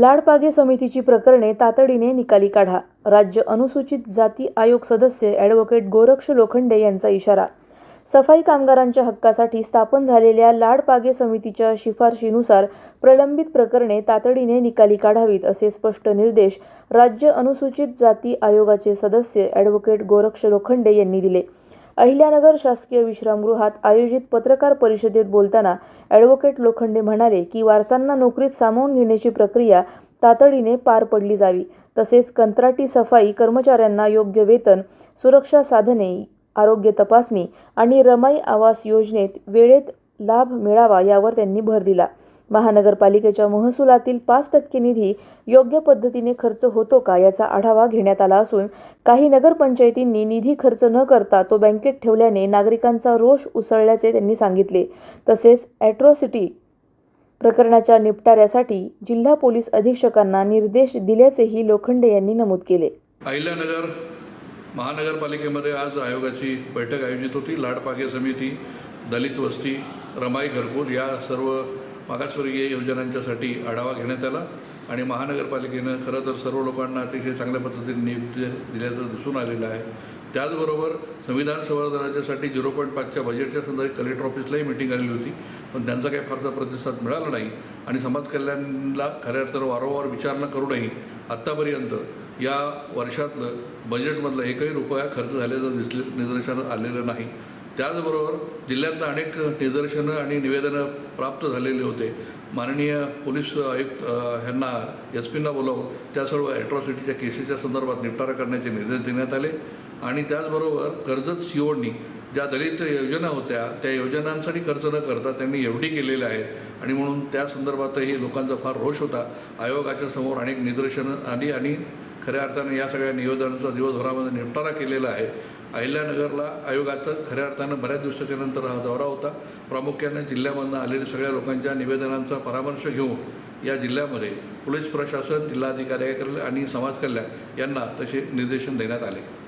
लाडपागे समितीची प्रकरणे तातडीने निकाली काढा. राज्य अनुसूचित जाती आयोग सदस्य ॲडव्होकेट गोरक्ष लोखंडे यांचा इशारा. सफाई कामगारांच्या हक्कासाठी स्थापन झालेल्या लाडपागे समितीच्या शिफारशीनुसार प्रलंबित प्रकरणे तातडीने निकाली काढावीत असे स्पष्ट निर्देश राज्य अनुसूचित जाती आयोगाचे सदस्य ॲडव्होकेट गोरक्ष लोखंडे यांनी दिले. अहिल्यानगर शासकीय विश्रामगृहात आयोजित पत्रकार परिषदेत बोलताना ॲडव्होकेट लोखंडे म्हणाले की वारसांना नोकरीत सामावून घेण्याची प्रक्रिया तातडीने पार पडली जावी. तसेच कंत्राटी सफाई कर्मचाऱ्यांना योग्य वेतन सुरक्षा साधने आरोग्य तपासणी आणि रमाई आवास योजनेत वेळेत लाभ मिळावा यावर त्यांनी भर दिला. महानगरपालिकेच्या महसुलातील पाच टक्के निधी योग्य पद्धतीने खर्च होतो का याचा आढावा घेण्यात आला असून काही नगरपंचायतींनी निधी खर्च न करता तो बँकेत ठेवल्याने नागरिकांचा रोष उसळल्याचे त्यांनी सांगितले. तसेच ॲट्रॉसिटी प्रकरणाच्या निपटाऱ्यासाठी जिल्हा पोलीस अधीक्षकांना निर्देश दिल्याचेही लोखंडे यांनी नमूद केले. अहिल्यानगर महानगरपालिकेमध्ये आज आयोगाची बैठक आयोजित होती. लाडपागे समिती दलित वस्ती रमाई घरकुल या सर्व मागासवर्गीय योजनांच्यासाठी आढावा घेण्यात आला आणि महानगरपालिकेनं खरं तर सर्व लोकांना अतिशय चांगल्या पद्धतीने नियुक्ती दिल्याचं दिसून आलेलं आहे. त्याचबरोबर संविधान संवर्धनाच्यासाठी झिरो पॉईंट पाचच्या बजेटच्या संदर्भात कलेक्टर ऑफिसलाही मिटिंग आलेली होती. पण त्यांचा काही फारसा प्रतिसाद मिळाला नाही आणि समाज कल्याणला खऱ्या तर वारंवार विचारणा करूनही आत्तापर्यंत या वर्षातलं बजेटमधलं एकही रुपया खर्च झाल्याचं दिसले निदर्शनात आलेलं नाही. त्याचबरोबर जिल्ह्यातनं अनेक निदर्शनं आणि निवेदनं प्राप्त झालेले होते. माननीय पोलीस आयुक्त ह्यांना एस पींना बोलावून त्या सर्व ॲट्रॉसिटीच्या केसेसच्या संदर्भात निपटारा करण्याचे निर्देश देण्यात आले. आणि त्याचबरोबर कर्जत सीओडनी ज्या दलित योजना होत्या त्या योजनांसाठी खर्च न करता त्यांनी एफ डी केलेल्या आहेत. आणि म्हणून त्या संदर्भातही लोकांचा फार रोष होता. आयोगाच्या समोर अनेक निदर्शनं आली आणि खऱ्या अर्थाने या सगळ्या निवेदनांचा दिवसभरामध्ये निपटारा केलेला आहे. अहिल्यानगरला आयोगाचा खऱ्या अर्थानं बऱ्याच दिवसाच्यानंतर हा दौरा होता. प्रामुख्याने जिल्ह्यामधनं आलेल्या सगळ्या लोकांच्या निवेदनांचा परामर्श घेऊन या जिल्ह्यामध्ये पोलीस प्रशासन जिल्हाधिकारी आणि समाज कल्याण यांना तसे निर्देशन देण्यात आले.